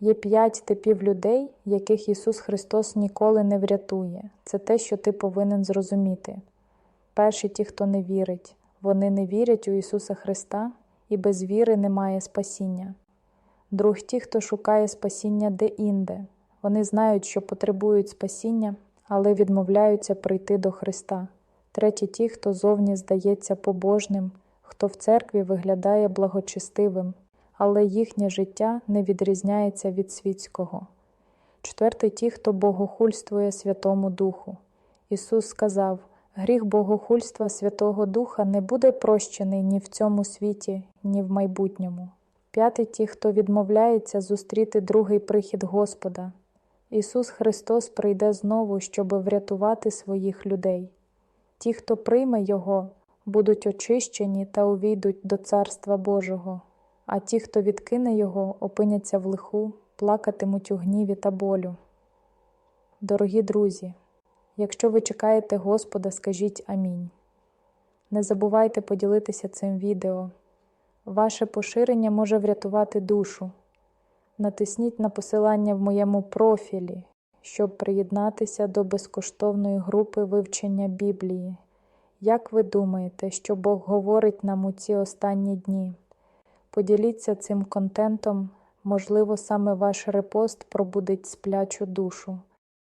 Є п'ять типів людей, яких Ісус Христос ніколи не врятує. Це те, що ти повинен зрозуміти. Перші ті, хто не вірить, вони не вірять у Ісуса Христа, і без віри немає спасіння. Друг ті, хто шукає спасіння де-інде. Вони знають, що потребують спасіння, але відмовляються прийти до Христа. Треті ті, хто зовні здається побожним, хто в церкві виглядає благочестивим, але їхнє життя не відрізняється від світського. Четвертий ті, хто богохульствує Святому Духу. Ісус сказав: гріх богохульства Святого Духа не буде прощений ні в цьому світі, ні в майбутньому. П'ятий ті, хто відмовляється зустріти другий прихід Господа. Ісус Христос прийде знову, щоб врятувати своїх людей. Ті, хто прийме Його, будуть очищені та увійдуть до Царства Божого, а ті, хто відкине Його, опиняться в лиху, плакатимуть у гніві та болю. Дорогі друзі, якщо ви чекаєте Господа, скажіть Амінь. Не забувайте поділитися цим відео. Ваше поширення може врятувати душу. Натисніть на посилання в моєму профілі, щоб приєднатися до безкоштовної групи вивчення Біблії. Як ви думаєте, що Бог говорить нам у ці останні дні? Поділіться цим контентом, можливо, саме ваш репост пробудить сплячу душу.